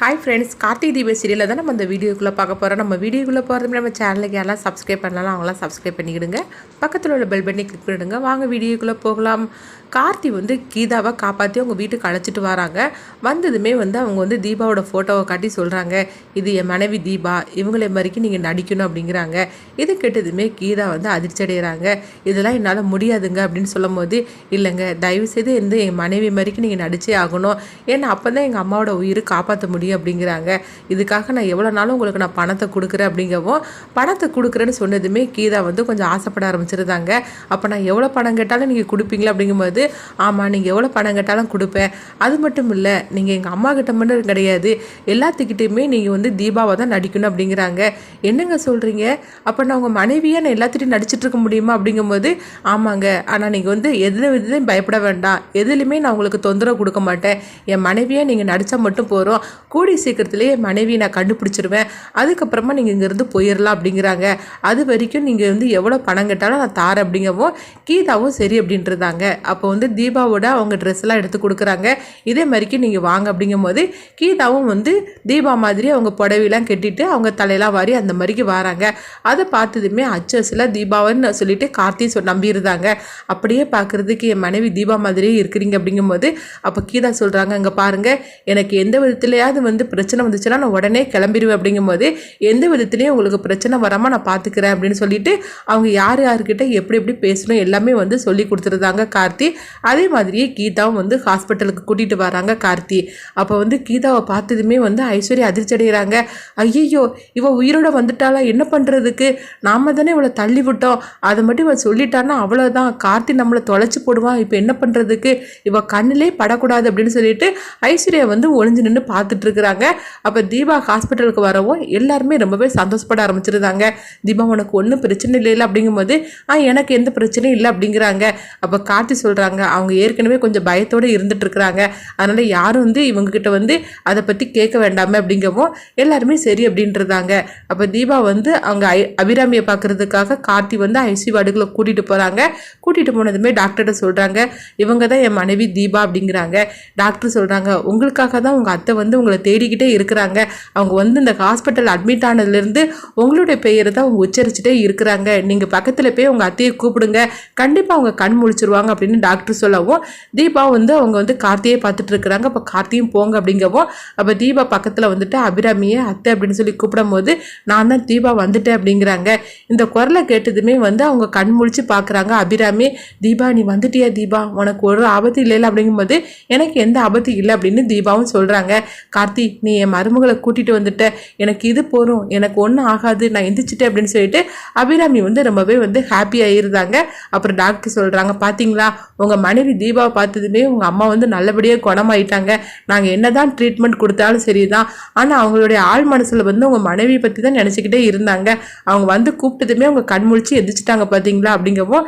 Hi friends Karthik தீப சீரியலில் தான் நம்ம இந்த வீடியோக்குள்ளே பார்க்க போகிறோம் நம்ம வீடியோக்குள்ளே போகிறது நம்ம சேனலுக்கு யாரெல்லாம் சப்ஸ்கிரைப் பண்ணலாம் அவங்களாம் சப்ஸ்கிரைப் பண்ணிக்கிடுங்க. பக்கத்தில் உள்ள பெல் பண்ணி கிளிக் பண்ணிடுங்க. வாங்க வீடியோக்குள்ளே போகலாம். கார்த்தி வந்து கீதாவை காப்பாற்றி அவங்க வீட்டுக்கு அழைச்சிட்டு வராங்க. வந்ததுமே வந்து அவங்க வந்து தீபாவோட ஃபோட்டோவை காட்டி சொல்கிறாங்க இது என் மனைவி தீபா. இவங்களை மாதிரிக்கு நீங்கள் நடிக்கணும் அப்படிங்கிறாங்க. இது கேட்டதுமே கீதா வந்து அதிர்ச்சி அடைகிறாங்க இதெல்லாம் என்னால் முடியாதுங்க அப்படின்னு சொல்லும் போது இல்லைங்க தயவு செய்து வந்து என் மனைவி மாதிரிக்கு நீங்கள் நடிச்சே ஆகணும். ஏன்னா அப்போ தான் எங்கள் அம்மாவோட உயிர் காப்பாற்ற முடியும். அப்படிங்கிறாங்க. இதுக்காக நான் எவ்வளோ நாளும் உங்களுக்கு நான் பணத்தை கொடுக்குறேன் அப்படிங்கவும் பணத்தை கொடுக்குறேன்னு சொன்னதுமே கீதா வந்து கொஞ்சம் ஆசைப்பட ஆரம்பிச்சிருந்தாங்க. அப்போ நான் எவ்வளோ பணம் கேட்டாலும் நீங்கள் கொடுப்பீங்களா அப்படிங்கும்போது ஆமாம் நீங்கள் எவ்வளோ பணம் கேட்டாலும் கொடுப்பேன். அது மட்டும் இல்லை நீங்கள் எங்கள் அம்மா கிட்ட மட்டும் கிடையாது. எல்லாத்துக்கிட்டையுமே நீங்கள் வந்து தீபாவை தான் நடிக்கணும் அப்படிங்கிறாங்க. என்னங்க சொல்கிறீங்க அப்போ நான் உங்கள் மனைவியாக நான் எல்லாத்துட்டையும் நடிச்சிட்டு இருக்க முடியுமா அப்படிங்கும்போது ஆமாங்க. ஆனால் நீங்கள் வந்து எதில் எதுலையும் பயப்பட வேண்டாம். எதுலையுமே நான் உங்களுக்கு தொந்தரவு கொடுக்க மாட்டேன். என் மனைவியாக நீங்கள் நடித்தா மட்டும் போகிறோம் கூடி சீக்கிரத்துலேயே மனைவி நான் கண்டுபிடிச்சிருவேன். அதுக்கப்புறமா நீங்கள் இங்கேருந்து போயிடலாம் அப்படிங்கிறாங்க. அது வரைக்கும் நீங்கள் வந்து எவ்வளோ பணம் கேட்டாலும் நான் தாரேன் அப்படிங்கவும் கீதாவும் சரி அப்படின்றதாங்க அப்போ வந்து தீபாவோட அவங்க ட்ரெஸ் எல்லாம் எடுத்து கொடுக்குறாங்க. இதே மாதிரிக்கு நீங்கள் வாங்க அப்படிங்கும்போது கீதாவும் வந்து தீபா மாதிரி அவங்க புடவையெல்லாம் கட்டிட்டு அவங்க தலையெல்லாம் வாரி அந்த மாதிரிக்கு வராங்க. அதை பார்த்ததுமே அச்சஸில் தீபாவன்னு சொல்லிட்டு கார்த்தி சொ நம்பியிருந்தாங்க. அப்படியே பார்க்குறதுக்கு என் மனைவி தீபா மாதிரியே இருக்கிறீங்க அப்படிங்கும்போது அப்போ கீதா சொல்கிறாங்க இங்கே பாருங்கள் எனக்கு எந்த விதத்துலையாவது வந்து பிரச்சனை வந்துச்சுன்னா நான் உடனே கிளம்பிடுவேன் அப்படிங்கும்போது எந்த விதத்துலேயும் உங்களுக்கு பிரச்சனை வராமல் நான் பார்த்துக்கிறேன் அப்படின்னு சொல்லிட்டு அவங்க யார் யார்கிட்ட எப்படி எப்படி பேசணும் எல்லாமே வந்து சொல்லி கொடுத்துருந்தாங்க கார்த்தி. அதே மாதிரியே கீதாவும் வந்து ஹாஸ்பிட்டலுக்கு கூட்டிகிட்டு வராங்க கார்த்தி. அப்போ வந்து கீதாவை பார்த்ததுமே வந்து ஐஸ்வர்யா அதிர்ச்சி அடைகிறாங்க ஐயையோ இவ உயிரோட வந்துட்டாளா? என்ன பண்ணுறதுக்கு நாம தானே இவளை தள்ளி விட்டோம். அதை மட்டும் இவள் சொல்லிட்டான்னா அவ்வளோதான் கார்த்தி நம்மளை தொலைச்சி போடுவான். இப்போ என்ன பண்ணுறதுக்கு இவள் கண்ணிலே படக்கூடாது அப்படின்னு சொல்லிட்டு ஐஸ்வர்யா வந்து ஒளிஞ்சு நின்று பார்த்துட்டு இருக்கிறாங்க அப்போ தீபா ஹாஸ்பிட்டலுக்கு வரவும் எல்லாருமே ரொம்பவே சந்தோஷப்பட ஆரம்பிச்சிருந்தாங்க. தீபா உனக்கு ஒன்றும் பிரச்சனை இல்லை அப்படிங்கும்போது ஆ எனக்கு எந்த பிரச்சனையும் இல்லை அப்படிங்கிறாங்க. அப்போ கார்த்தி சொல்கிறாங்க அவங்க ஏற்கனவே கொஞ்சம் பயத்தோடு இருந்துட்டு இருக்கிறாங்க அதனால் யாரும் வந்து இவங்கக்கிட்ட வந்து அதை பற்றி கேட்க வேண்டாமே அப்படிங்கவும் எல்லாருமே சரி அப்படின்றதாங்க அப்போ தீபா வந்து அவங்க ஐ அபிராமியை பார்க்கறதுக்காக கார்த்தி வந்து ஐசி வார்டுகளை கூட்டிகிட்டு போகிறாங்க கூட்டிகிட்டு போனதுமே டாக்டர்கிட்ட சொல்கிறாங்க இவங்க தான் என் மனைவி தீபா அப்படிங்கிறாங்க. டாக்டர் சொல்கிறாங்க உங்களுக்காக தான் உங்கள் அத்தை வந்து உங்களை தேடிக்கிட்டே இருக்கிறாங்க. அவங்க வந்து இந்த ஹாஸ்பிட்டல் அட்மிட் ஆனதுலேருந்து உங்களுடைய பெயரை தான் அவங்க உச்சரிச்சுட்டே இருக்கிறாங்க. நீங்கள் பக்கத்தில் போய் உங்கள் அத்தையை கூப்பிடுங்க. கண்டிப்பாக அவங்க கண் முழிச்சிருவாங்க அப்படின்னு டாக்டர் சொல்லவும் தீபா வந்து அவங்க வந்து கார்த்தியை பார்த்துட்டு இருக்கிறாங்க. அப்போ கார்த்தியும் போங்க அப்படிங்கவும் அப்போ தீபா பக்கத்தில் வந்துட்டு அபிராமியை அத்தை அப்படின்னு சொல்லி கூப்பிடும் போது நான் தான் தீபா வந்துட்டேன் அப்படிங்கிறாங்க. இந்த குரலை கேட்டதுமே வந்து அவங்க கண் முழிச்சு பார்க்குறாங்க. அபிராமி தீபா நீ வந்துட்டியா தீபா? உனக்கு ஒரு ஆபத்து இல்லைல்ல? அப்படிங்கும்போது எனக்கு எந்த ஆபத்து இல்லை அப்படின்னு தீபாவும் சொல்கிறாங்க கார்த்தி நீ என் மருமகளை கூட்டிகிட்டு வந்துட்ட. எனக்கு இது போதும். எனக்கு ஒன்றும் ஆகாது. நான் எந்திரிச்சிட்டேன் அப்படின்னு சொல்லிட்டு அபிராமி வந்து ரொம்பவே வந்து ஹாப்பி ஆகிருந்தாங்க அப்புறம் டாக்டர் சொல்கிறாங்க பார்த்தீங்களா உங்கள் மனைவி தீபாவை பார்த்ததுமே உங்கள் அம்மா வந்து நல்லபடியாக குணமாயிட்டாங்க. நாங்கள் என்ன தான் ட்ரீட்மெண்ட் கொடுத்தாலும் சரி தான் ஆனால் அவங்களுடைய ஆள் மனசில் வந்து உங்கள் மனைவி பற்றி தான் நினச்சிக்கிட்டே இருந்தாங்க. அவங்க வந்து கூப்பிட்டதுமே அவங்க கண் முழிச்சு எந்திரிச்சிட்டாங்க பார்த்தீங்களா அப்படிங்கவும்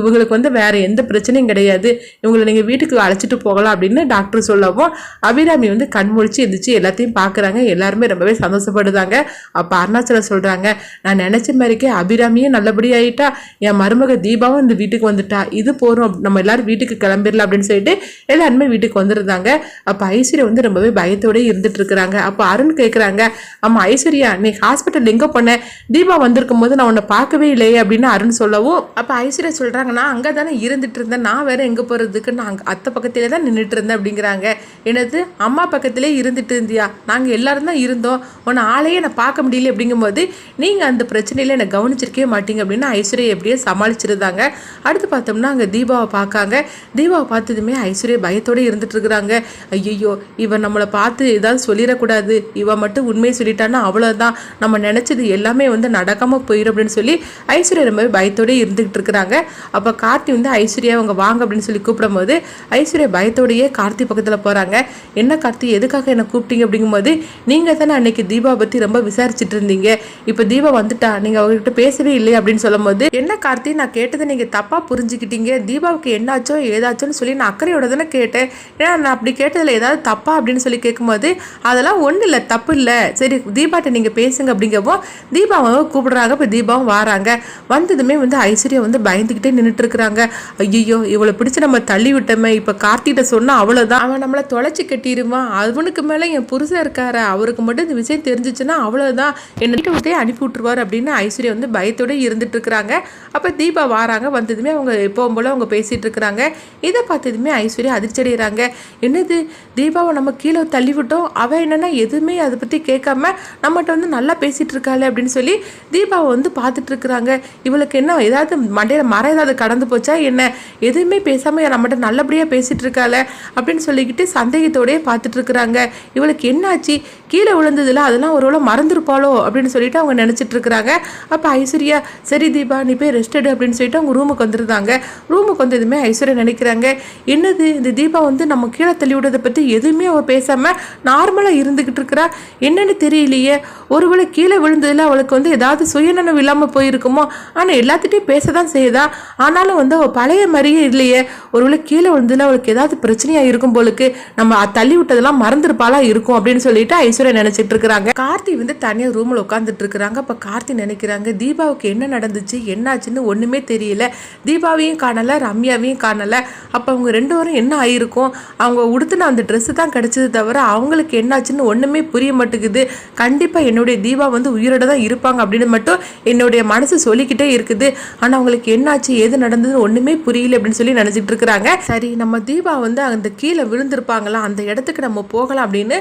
இவங்களுக்கு வந்து வேறு எந்த பிரச்சனையும் கிடையாது. இவங்களை நீங்கள் வீட்டுக்கு அழைச்சிட்டு போகலாம் அப்படின்னு டாக்டர் சொல்லவும் அபிராமி வந்து கண் முழிச்சு எந்திரிச்சு எல்லாத்தையும் பார்க்குறாங்க எல்லாருமே ரொம்பவே சந்தோஷப்படுதாங்க அப்போ அருணாச்சலம் சொல்கிறாங்க நான் நினச்ச மாதிரிக்கே அபிராமியும் நல்லபடியாயிட்டா என் மருமக தீபாவும் இந்த வீட்டுக்கு வந்துட்டா. இது போகிறோம் நம்ம எல்லாரும் வீட்டுக்கு கிளம்பிடலாம். அப்படின்னு சொல்லிட்டு எல்லாருமே வீட்டுக்கு வந்துருந்தாங்க அப்போ ஐஸ்வர்யா வந்து ரொம்பவே பயத்தோடய இருந்துட்டு இருக்கிறாங்க. அப்போ அருண் கேட்குறாங்க ஆமாம் ஐஸ்வர்யா நீ ஹாஸ்பிட்டல் எங்கே போன? தீபா வந்திருக்கும் போது நான் உன்னை பார்க்கவே இல்லையே. அப்படின்னு அருண் சொல்லவும் அப்போ ஐஸ்வர்யா சொல்கிறாங்க நான் அங்கே தானே இருந்துட்டு இருந்தேன். நான் வேற எங்கே போகிறதுக்கு நான் அங்கே அத்தை பக்கத்திலே தான் நின்றுட்டு இருந்தேன். அப்படிங்கிறாங்க. என்னது? அம்மா பக்கத்திலே இருந்துட்டு இருந்தியா? நாங்கள் எல்லாரும் தான் இருந்தோம். உன்னை ஆளையே நான் பார்க்க முடியல அப்படிங்கும்போது நீங்கள் அந்த பிரச்சனையில் என்னை கவனிச்சிருக்கவே மாட்டீங்க அப்படின்னு ஐஸ்வர்யா எப்படியே சமாளிச்சிருந்தாங்க. அடுத்து பார்த்தோம்னா அங்கே தீபாவை பார்க்காங்க. தீபாவை பார்த்ததுமே ஐஸ்வர்யா பயத்தோடு இருந்துட்டு இருக்கிறாங்க. ஐயோ இவன் நம்மளை பார்த்து ஏதாவது சொல்லிடக்கூடாது. இவன் மட்டும் உண்மையை சொல்லிட்டான்னா அவ்வளோதான் நம்ம நினச்சது எல்லாமே வந்து நடக்காமல் போயிடும் அப்படின்னு சொல்லி ஐஸ்வர்யா ரொம்ப பயத்தோடயே இருந்துகிட்டு இருக்கிறாங்க. அப்போ கார்த்தி வந்து ஐஸ்வர்யா அவங்க வாங்க அப்படின்னு சொல்லி கூப்பிடும்போது ஐஸ்வர்யா பயத்தோடையே கார்த்தி பக்கத்தில் போகிறாங்க என்ன கார்த்தி? எதுக்காக என்னை கூப்பிட்டு? கூப்பிட்டீங்க அப்படிங்கும்போது நீங்கள் தானே அன்னைக்கு தீபா பற்றி ரொம்ப விசாரிச்சுட்டு இருந்தீங்க. இப்போ தீபா வந்துட்டா நீங்கள் அவங்ககிட்ட பேசவே இல்லை அப்படின்னு சொல்லும்போது என்ன கார்த்தி நான் கேட்டதை நீங்கள் தப்பாக புரிஞ்சுக்கிட்டீங்க. தீபாவுக்கு என்னாச்சோ ஏதாச்சோன்னு சொல்லி நான் அக்கறையோட தானே கேட்டேன். ஏன்னா நான் அப்படி கேட்டதில் ஏதாவது தப்பா அப்படின்னு சொல்லி கேட்கும்போது அதெல்லாம் ஒன்றும் இல்லை தப்பு இல்லை. சரி தீபாட்ட நீங்கள் பேசுங்க அப்படிங்கப்போ தீபாவும் கூப்பிடுறாங்க. இப்போ தீபாவும் வராங்க. வந்ததுமே வந்து ஐஸ்வர்யா வந்து பயந்துக்கிட்டே நின்றுட்டு இருக்கிறாங்க. ஐயோ இவளை பிடிச்சி நம்ம தள்ளி விட்டோமே. இப்போ கார்த்திகிட்ட சொன்னால் அவ்வளோதான் அவன் நம்மளை தொலைச்சி கட்டிடுவான். அவனுக்கு மேலே என் புருஷன் இருக்காரு அவருக்கு மட்டும் இந்த விஷயம் தெரிஞ்சிச்சுன்னா அவ்வளோதான் என்னை வீட்டை விட்டே அனுப்பி விட்டுருவார் அப்படின்னு ஐஸ்வர்யா வந்து பயத்தோடு இருந்துட்டு இருக்கிறாங்க. அப்போ தீபா வாராங்க வந்ததுமே அவங்க எப்பவும் போல அவங்க பேசிட்டு இருக்கிறாங்க. இதை பார்த்ததுமே ஐஸ்வர்யா அதிர்ச்சி அடைகிறாங்க. என்னது தீபாவை நம்ம கீழே தள்ளி விட்டோம்? அவள் என்னென்னா எதுவுமே அதை பற்றி கேட்காம நம்மகிட்ட வந்து நல்லா பேசிகிட்டு இருக்காளே அப்படின்னு சொல்லி தீபாவை வந்து பார்த்துட்டு இருக்கிறாங்க. இவளுக்கு என்ன ஏதாவது மண்டையில் மரம் ஏதாவது கடந்து போச்சா என்ன? எதுவுமே பேசாமல் நம்மகிட்ட நல்லபடியாக பேசிகிட்டு இருக்காள அப்படின்னு சொல்லிக்கிட்டு சந்தேகத்தோடயே பார்த்துட்டு இருக்கிறாங்க. இவளுக்கு என்னாச்சு? கீழே விழுந்ததுல அதெல்லாம் ஒருவேளை மறந்துருப்பாளோ? அப்படின்னு சொல்லிட்டு அவங்க நினச்சிட்டு இருக்கிறாங்க. அப்போ ஐஸ்வர்யா சரி தீபா நீ போய் ரெஸ்ட் எடு அப்படின்னு சொல்லிட்டு அவங்க ரூமுக்கு வந்துருந்தாங்க ரூமுக்கு வந்ததுமே ஐஸ்வர்யா நினைக்கிறாங்க என்னது இந்த தீபா வந்து நம்ம கீழே தள்ளி விடுறதை பற்றி எதுவுமே அவள் பேசாமல் நார்மலாக இருந்துக்கிட்டு இருக்கிறா? என்னன்னு தெரியலையே. ஒருவேளை கீழே விழுந்ததில் அவளுக்கு வந்து ஏதாவது சுயநனவு இல்லாமல் போயிருக்குமோ? ஆனால் எல்லாத்திட்டையும் பேச தான் செய்யுதா? ஆனாலும் வந்து அவள் பழைய மாதிரியே இல்லையே. ஒருவேளை கீழே விழுந்ததில் அவளுக்கு ஏதாவது பிரச்சனையாக இருக்கும் போலுக்கு நம்ம தள்ளி விட்டதெல்லாம் மறந்துருப்பாளா இருக்கும் அப்படின்னு சொல்லிட்டு ஐஸ்வர்யா நினைச்சிட்டு இருக்கிறாங்க. கார்த்தி வந்து தனியாக ரூமில் உட்காந்துட்டு இருக்கிறாங்க. அப்போ கார்த்தி நினைக்கிறாங்க தீபாவுக்கு என்ன நடந்துச்சு? என்னாச்சுன்னு ஒன்றுமே தெரியல. தீபாவையும் காணலை ரம்யாவையும் காணலை. அப்போ அவங்க ரெண்டு பேரும் என்ன ஆயிருக்கும்? அவங்க உடுத்தின அந்த ட்ரெஸ்ஸு தான் கிடைச்சது தவிர அவங்களுக்கு என்னாச்சுன்னு ஒன்றுமே புரிய மாட்டேங்குது. கண்டிப்பாக என்னுடைய தீபா வந்து உயிரோட தான் இருப்பாங்க அப்படின்னு மட்டும் என்னுடைய மனசு சொல்லிக்கிட்டே இருக்குது. ஆனால் அவங்களுக்கு என்னாச்சு எது நடந்ததுன்னு ஒன்றுமே புரியல அப்படின்னு சொல்லி நினைச்சிட்டு இருக்கிறாங்க. சரி நம்ம தீபா வந்து அந்த கீழே விழுந்திருப்பாங்களா? அந்த இடத்துக்கு நம்ம போகலாம் அப்படின்னு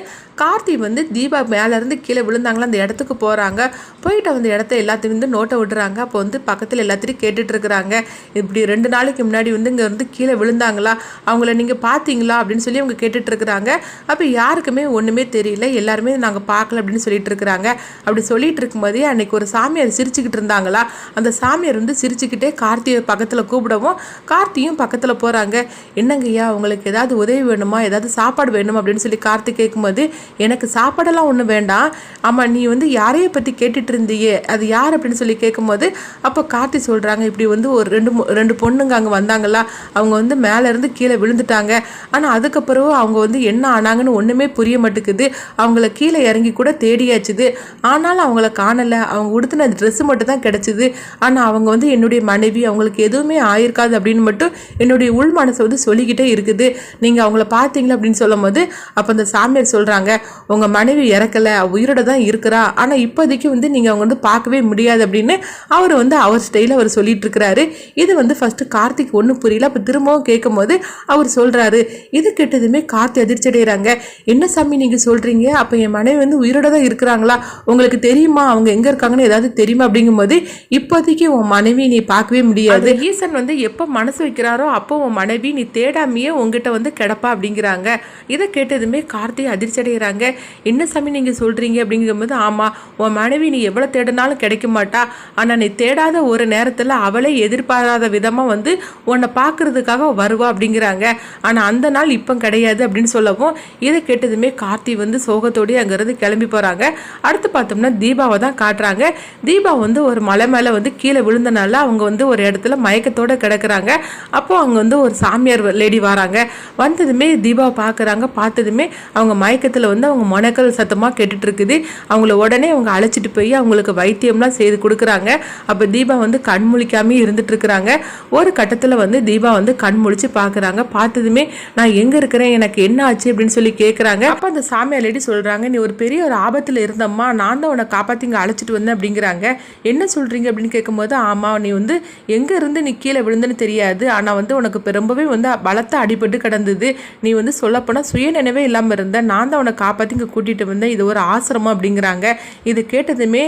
கார்த்தி வந்து தீபா மேலேருந்து கீழே விழுந்தாங்களா அந்த இடத்துக்கு போகிறாங்க போயிட்டு அந்த இடத்த எல்லாத்தையும் வந்து நோட்டை விடுறாங்க. அப்போ வந்து பக்கத்தில் எல்லாத்தையும் கேட்டுட்ருக்குறாங்க இப்படி ரெண்டு நாளைக்கு முன்னாடி வந்து இங்கே வந்து கீழே விழுந்தாங்களா? அவங்கள நீங்கள் பார்த்தீங்களா அப்படின்னு சொல்லி அவங்க கேட்டுட்ருக்குறாங்க அப்போ யாருக்குமே ஒன்றுமே தெரியல. எல்லாருமே நாங்கள் பார்க்கல அப்படின்னு சொல்லிட்டு இருக்கிறாங்க. அப்படி சொல்லிட்டு இருக்கும்போதே அன்னைக்கு ஒரு சாமியார் சிரிச்சுக்கிட்டு இருந்தாங்களா? அந்த சாமியார் வந்து சிரிச்சுக்கிட்டே கார்த்தியை பக்கத்தில் கூப்பிடவும் கார்த்தியும் பக்கத்தில் போகிறாங்க என்னங்கய்யா உங்களுக்கு ஏதாவது உதவி வேணுமா? ஏதாவது சாப்பாடு வேணும்? அப்படின்னு சொல்லி கார்த்தி கேட்கும்போது எனக்கு சாப்பாடெல்லாம் ஒன்றும் வேண்டாம். ஆமாம் நீ வந்து யாரையை பற்றி கேட்டுட்டு இருந்தியே அது யார்? அப்படின்னு சொல்லி கேட்கும்போது அப்போ கார்த்தி சொல்கிறாங்க இப்படி வந்து ஒரு ரெண்டு மூ- ரெண்டு பொண்ணுங்க அங்கே வந்தாங்களா அவங்க வந்து மேலே இருந்து கீழே விழுந்துட்டாங்க. ஆனால் அதுக்கப்புறம் அவங்க வந்து என்ன ஆனாங்கன்னு ஒன்றுமே புரிய மாட்டேங்குது. அவங்கள கீழே இறங்கி கூட தேடியாச்சுது. ஆனாலும் அவங்கள காணலை. அவங்க உடுத்தின ட்ரெஸ்ஸு மட்டும் தான் கிடச்சிது. ஆனால் அவங்க வந்து என்னுடைய மனைவி அவங்களுக்கு எதுவுமே ஆயிருக்காது அப்படின்னு மட்டும் என்னுடைய உள் மனசை வந்து சொல்லிக்கிட்டே இருக்குது. நீங்கள் அவங்கள பார்த்தீங்களா? அப்படின்னு சொல்லும்போது அப்போ அந்த சாமியார் சொல்கிறாங்க உங்கள் மனைவி இறக்கலை உயிரோட தான் இருக்கிறா. ஆனால் இப்போதைக்கு வந்து நீங்கள் அவங்க வந்து பார்க்கவே முடியாது அப்படின்னு அவர் வந்து அவர் ஸ்டைலில் அவர் சொல்லிட்டு இருக்கிறாரு. இது வந்து ஃபஸ்ட்டு கார்த்திக் ஒன்றும் புரியல. அப்போ திரும்பவும் கேட்கும்போது அவர் சொல்கிறாரு இது கேட்டதுமே கார்த்தி அதிர்ச்சி அடைகிறாங்க என்ன சாமி நீங்கள் சொல்கிறீங்க அப்போ என் மனைவி வந்து உயிரோட தான் இருக்கிறாங்களா? உங்களுக்கு தெரியுமா? அவங்க எங்கே இருக்காங்கன்னு ஏதாவது தெரியுமா? அப்படிங்கும்போது இப்போதைக்கு உன் மனைவி நீ பார்க்கவே முடியாது. ஈசன் வந்து எப்போ மனசு வைக்கிறாரோ அப்போ உன் மனைவி நீ தேடாமையே உங்ககிட்ட வந்து கிடப்பா அப்படிங்கிறாங்க. இதை கேட்டதுமே கார்த்தி அதிர்ச்சி அடைகிறாங்க என்ன சாமி நீங்கள் சொல்கிறீங்க அப்படிங்கும்போது ஆமாம் உன் மனைவி நீ எவ்வளோ தேடினாலும் கிடைக்க மாட்டா. ஆனால் நீ தேடாத ஒரு நேரத்தில் அவளே எதிர்பாராத விதமாக வந்து உன்னை பார்க்கறதுக்காக வருவா அப்படிங்கிறாங்க. ஆனால் அந்த நாள் இப்போ கிடையாது அப்படின்னு சொல்லவும் இதை கேட்டதுமே கார்த்தி வந்து சோகத்தோடய அங்கேருந்து கிளம்பி போகிறாங்க அடுத்து பார்த்தோம்னா தீபாவை தான் காட்டுறாங்க. தீபா வந்து ஒரு மலை மேலே வந்து கீழே விழுந்தனால அவங்க வந்து ஒரு இடத்துல மயக்கத்தோட கிடக்குறாங்க. அப்போ அவங்க வந்து ஒரு சாமியார் லேடி வராங்க. வந்ததுமே தீபாவை பார்க்குறாங்க பார்த்ததுமே அவங்க மயக்கத்தில் வந்து அவங்க மொனக்கல் சத்தமாக கேட்டுட்ருக்குது. அவங்கள உடனே அவங்க அழைச்சிட்டு போய் அவங்களுக்கு வைத்தியம்லாம் செய்து கொடுக்குறாங்க. அப்போ தீபா வந்து கண் முழிக்காமே இருந்துட்டுருக்குறாங்க ஒரு கட்டத்தில் வந்து தீபா வந்து கண் முழிச்சு பார்க்குறாங்க பார்த்ததுமே நான் எங்கே இருக்கிறேன்? எனக்கு என்ன ஆச்சு? அப்படின்னு சொல்லி கேட்குறாங்க அப்போ அந்த சாமி ஆல்ரெடி சொல்கிறாங்க நீ ஒரு பெரிய ஒரு ஆபத்தில் இருந்தம்மா. நான் தான் உன்னை காப்பாற்றி இங்கே அழைச்சிட்டு வந்தேன் அப்படிங்கிறாங்க. என்ன சொல்கிறீங்க அப்படின்னு கேட்கும்போது ஆமாம் நீ வந்து எங்கே இருந்து நீ கீழே விழுந்துன்னு தெரியாது. ஆனால் வந்து உனக்கு ரொம்பவே வந்து பலத்த அடிபட்டு கிடந்தது. நீ வந்து சொல்லப்போனால் சுயநினைவே இல்லாமல் இருந்த. நான் தான் உன்னை காப்பாற்றி இங்கே கூட்டிகிட்டு வந்தேன். இது ஒரு ஆசிரமம் அப்படிங்கிறாங்க. இது கேட்டதுமே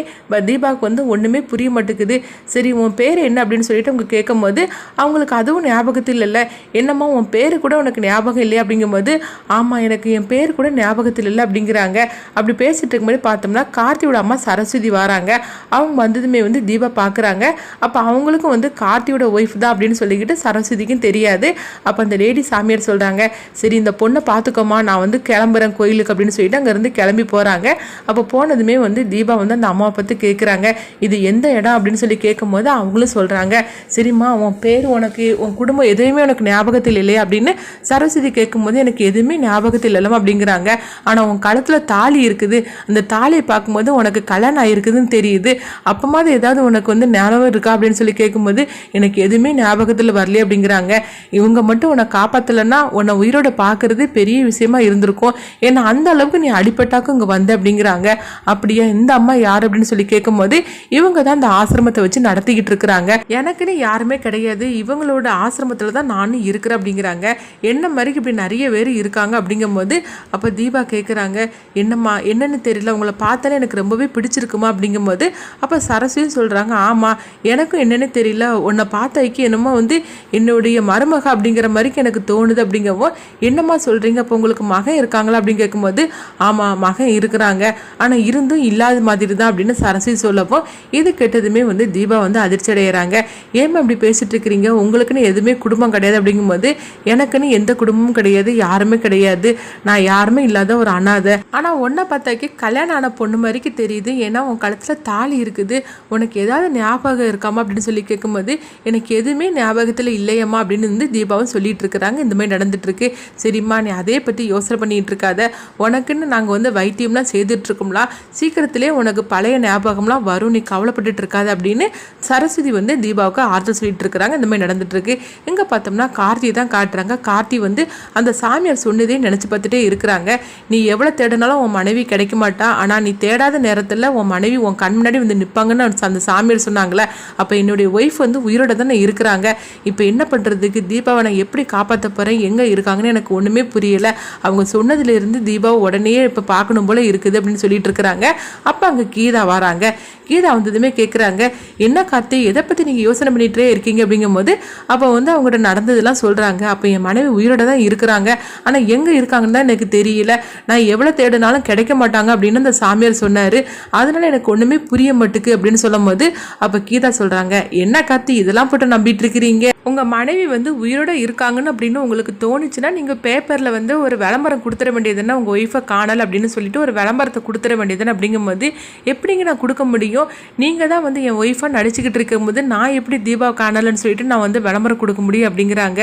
தீபாவுக்கு வந்து ஒன்றுமே புரிய மாட்டேங்குது. சரி உன் பேர் என்ன அப்படின்னு சொல்லிட்டு அவங்க கேட்கும்போது அவங்களுக்கு அதுவும் ஞாபகத்தில் இல்லை என்னம்மா உன் பேர் கூட உனக்கு ஞாபகம் இல்லையா அப்படிங்கும்போது ஆமாம் எனக்கு என் பேர் கூட ஞாபகத்தில் இல்லை அப்படிங்கிறாங்க. அப்படி பேசிட்டு இருக்கும்போது பார்த்தோம்னா கார்த்தியோட அம்மா சரஸ்வதி வராங்க. அவங்க வந்ததுமே வந்து தீபா பார்க்குறாங்க. அப்போ அவங்களுக்கும் வந்து கார்த்தியோட ஒய்ஃப் தான் அப்படின்னு சொல்லிக்கிட்டு சரஸ்வதிக்கும் தெரியாது. அப்போ அந்த லேடி சாமியார் சொல்கிறாங்க சரி இந்த பொண்ணை பார்த்துக்கோமா நான் வந்து கிளம்புறேன் கோயிலுக்கு அப்படின்னு சொல்லிட்டு அங்கேருந்து கிளம்பி போகிறாங்க அப்போ போனதுமே வந்து தீபா வந்து அந்த அம்மாவை பற்றி கேட்குறாங்க இது எந்த இடம் அப்படின்னு சொல்லி கேட்கும்போது அவங்களும் சொல்கிறாங்க சரிம்மா உன் பேர் உனக்கு உன் குடும்பம் எதுவுமே உனக்கு ஞாபகத்தில் இல்லையா அப்படின்னு சரஸ்வதி கேட்கும்போது எனக்கு எதுவுமே ஞாபகத்தில் இல்லாமல் அப்படிங்கிறாங்க. ஆனால் உன் கழுத்தில் தாலி இருக்குது. அந்த தாலியை பார்க்கும்போது உனக்கு கல்யாணம் ஆகிருக்குதுன்னு தெரியுது. அப்பமாவது ஏதாவது உனக்கு வந்து ஞாபகம் இருக்கா அப்படின்னு சொல்லி கேட்கும்போது எனக்கு எதுவுமே ஞாபகத்தில் வரலையே அப்படிங்கிறாங்க. இவங்க மட்டும் உன்னை காப்பாற்றலைன்னா உன்னை உயிரோட பார்க்கறது பெரிய விஷயமா இருந்திருக்கும். ஏன்னா அந்த அளவுக்கு நீ அடிப்பட்டாக்கும் இங்கே வந்த அப்படிங்கிறாங்க. அப்படியா இந்த அம்மா யார் அப்படின்னு சொல்லி கேட்கும்போது இவங்க தான் அந்த ஆசிரமத்தை வச்சு நடத்திக்கிட்டு இருக்கிறாங்க. எனக்குன்னு யாருமே கிடையாது. இவங்களோட ஆசிரமத்தில் தான் நானும் இருக்கிறேன் அப்படிங்கிறாங்க. என்ன மாதிரி இப்படி நிறைய பேர் இருக்காங்க அப்படிங்கும்போது அப்போ தீபா கேட்குறாங்க என்னம்மா என்னன்னு தெரியல. உங்களை பார்த்தாலே எனக்கு ரொம்பவே பிடிச்சிருக்குமா? அப்படிங்கும்போது அப்போ சரஸ்வதியும் சொல்கிறாங்க ஆமாம் எனக்கும் என்னென்னு தெரியல. உன்னை பார்த்தாய்க்கு என்னமோ வந்து என்னுடைய மருமக அப்படிங்கிற மாதிரிக்கு எனக்கு தோணுது அப்படிங்கவும் என்னம்மா சொல்கிறீங்க அப்போ உங்களுக்கு மகன் இருக்காங்களா? அப்படின்னு கேட்கும்போது ஆமாம் மகன் இருக்கிறாங்க. ஆனால் இருந்தும் இல்லாத மாதிரி தான் அப்படின்னு சரஸ்வதி சொல்லப்போ இது கெட்டதுமே வந்து தீபா வந்து அதிர்ச்சி அடைகிறாங்க ஏமா இப்படி பேசிட்டு இருக்கிறீங்க? உங்களுக்குன்னு எதுவுமே குடும்பம் கிடையாது அப்படிங்கும்போது எனக்குன்னு எந்த குடும்பமும் கிடையாது யாருமே கிடையாது. நான் யாருமே இல்லாத ஒரு அனாதை. ஆனால் ஒன்றை பார்த்தாக்கி கல்யாணம் ஆன பொண்ணு மாதிரிக்கு தெரியுது. ஏன்னா உன் கழுத்தில் தாலி இருக்குது. உனக்கு ஏதாவது ஞாபகம் இருக்காமா அப்படின்னு சொல்லி கேட்கும்போது எனக்கு எதுவுமே ஞாபகத்தில் இல்லையம்மா அப்படின்னு வந்து தீபாவும் சொல்லிட்டு இருக்கிறாங்க. இந்த மாதிரி நடந்துட்டு இருக்கு. சரிம்மா நீ அதே பற்றி யோசனை பண்ணிட்டு இருக்காத. உனக்குன்னு நாங்கள் வந்து வைத்தியம்லாம் செய்துட்ருக்கோம்லாம் சீக்கிரத்திலே உனக்கு பழைய ஞாபகம்லாம் வரும். நீ கவலைப்பட்டுட்டு இருக்காத அப்படின்னு சரஸ்வதி வந்து தீபாவுக்கு ஆறுதல் சொல்லிட்டு இருக்கிறாங்க இந்த மாதிரி நடந்துட்டுருக்கு எங்கே பார்த்தோம்னா கார்த்தி தான் காட்டுறாங்க. கார்த்தி வந்து அந்த சாமியார் சொன்னதே நினச்சி பார்த்துட்டே இருக்கிறாங்க. நீ எவ்வளோ தேடினாலும் உன் மனைவி கிடைக்க மாட்டா. ஆனால் நீ தேடாத நேரத்தில் உன் மனைவி உன் கண் முன்னாடி வந்து நிற்பாங்கன்னு அந்த சாமியார் சொன்னாங்களே அப்போ என்னுடைய ஒய்ஃப் வந்து உயிரோட தானே இருக்கிறாங்க. இப்போ என்ன பண்ணுறதுக்கு தீபாவை நான் எப்படி காப்பாற்ற போகிறேன் எங்கே இருக்காங்கன்னு எனக்கு ஒன்றுமே புரியலை. அவங்க சொன்னதுலேருந்து வந்து தீபாவை உடனே இப்போ பார்க்கணும் போல் இருக்குது அப்படின்னு சொல்லிட்டு இருக்கிறாங்க. அப்போ அங்கே கீதா வராங்க. கீதா வந்ததுமே கேட்குறாங்க என்ன கார்த்தி எதை பற்றி நீங்கள் யோசனை பண்ணிகிட்டே இருக்கீங்க? அப்படிங்கும்போது அப்போ வந்து அவங்ககிட்ட நடந்ததெல்லாம் சொல்கிறாங்க அப்போ என் மனைவி உயிரோட தான் இருக்கிறாங்க. ஆனால் எங்கே இருக்காங்கன்னு தான் எனக்கு தெரியல. நான் எவ்வளோ தேடினாலும் கிடைக்க மாட்டாங்க அப்படின்னு அந்த சாமியார் சொன்னார். அதனால் எனக்கு ஒன்றுமே புரிய மாட்டுக்கு அப்படின்னு சொல்லும் போது அப்போ கீதா சொல்கிறாங்க என்ன கார்த்தி இதெல்லாம் போட்டு நம்பிட்டு இருக்கிறீங்க? உங்கள் மனைவி வந்து உயிரோட இருக்காங்கன்னு அப்படின்னு உங்களுக்கு தோணுச்சுன்னா நீங்கள் பேப்பரில் வந்து ஒரு விளம்பரம் கொடுத்துட வேண்டியதுன்னா உங்கள் ஒய்ஃபை காணல அப்படின்னு சொல்லிட்டு ஒரு விளம்பரத்தை கொடுத்துட வேண்டியதுன்னு அப்படிங்கும்போது எப்படிங்க நான் கொடுக்க முடியும்? நீங்கள் தான் வந்து என் ஒய்ஃபாக நடிச்சுக்கிட்டு இருக்கும்போது நான் எப்படி தீபா காணலைன்னு சொல்லிட்டு நான் வந்து விளம்பரம் கொடுக்க முடியும் அப்படிங்கிறாங்க.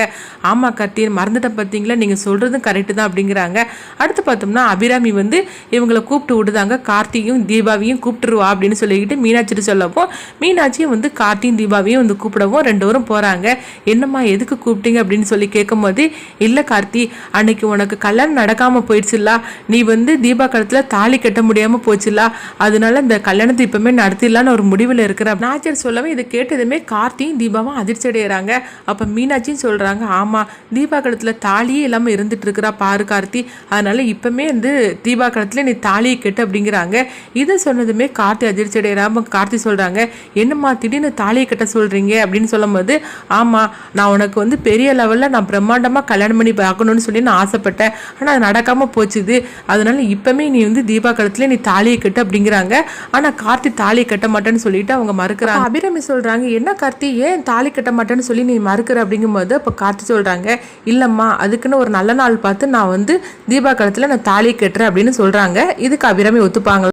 ஆமாம் கத்தி மறந்துட்டேன் பார்த்தீங்களா நீங்கள் சொல்கிறதும் கரெக்டு தான் அப்படிங்கிறாங்க. அடுத்து பார்த்தோம்னா அபிராமி வந்து இவங்களை கூப்பிட்டு விடுதாங்க. கார்த்தியும் தீபாவையும் கூப்பிட்டுருவா அப்படின்னு சொல்லிக்கிட்டு மீனாட்சிட்டு சொல்லப்போ மீனாட்சியும் வந்து கார்த்தியும் தீபாவையும் வந்து கூப்பிடவும் ரெண்டு பேரும் போகிறாங்க என்னம்மா எதுக்கு கூப்பிட்டீங்க அப்படின்னு சொல்லி கேட்கும்போது இல்லை கார்த்தி அன்னைக்கு உனக்கு கல்யாணம் நடக்காமல் போயிடுச்சு போச்சுல்லா? நீ வந்து தீபா காலத்தில் தாலி கட்ட முடியாமல் போச்சுல்லா? அதனால இந்த கல்யாணத்தை இப்போமே நடத்திடலான்னு ஒரு முடிவில் இருக்கிற நாச்சர் சொல்லவே இதை கேட்டதுமே கார்த்தியும் தீபாவும் அதிர்ச்சி அடைகிறாங்க அப்போ மீனாட்சியும் சொல்கிறாங்க ஆமாம் தீபா காலத்தில் தாலியே இல்லாமல் இருந்துட்டு இருக்கிறா பாரு கார்த்தி. அதனால் இப்போமே வந்து தீபா காலத்தில் நீ தாலியை கெட்டு அப்படிங்கிறாங்க. இதை சொன்னதுமே கார்த்தி அதிர்ச்சி அடைகிறாம கார்த்தி சொல்கிறாங்க என்னம்மா திடீர்னு தாலியை கட்ட சொல்கிறீங்க அப்படின்னு சொல்லும்போது ஆமாம் நான் உனக்கு வந்து பெரிய லெவலில் நான் பிரம்மாண்டமாக கல்யாணம் பண்ணி பார்க்கணும்னு சொல்லி நான் ஆசைப்பட்டேன். ஆனால் அது நடக்காமல் போச்சுது. அதனால இப்போமே நீ வந்து தீபா காலத்தில் நீ தாலியை கட்டு அப்படிங்கிறாங்க. ஆனால் கார்த்தி தாலி கட்ட மாட்டேன்னு சொல்லிட்டு அவங்க மறுக்கிறாங்க. அபிராமி சொல்கிறாங்க என்ன கார்த்தி ஏன் தாலி கட்ட மாட்டேன்னு சொல்லி நீ மறுக்கிற? அப்படிங்கும்போது அப்போ கார்த்தி சொல்கிறாங்க இல்லைம்மா அதுக்குன்னு ஒரு நல்ல நாள் பார்த்து நான் வந்து தீபா காலத்தில் நான் தாலி கட்டுறேன் அப்படின்னு சொல்கிறாங்க இதுக்கு அபிராமி ஒத்துப்பாங்க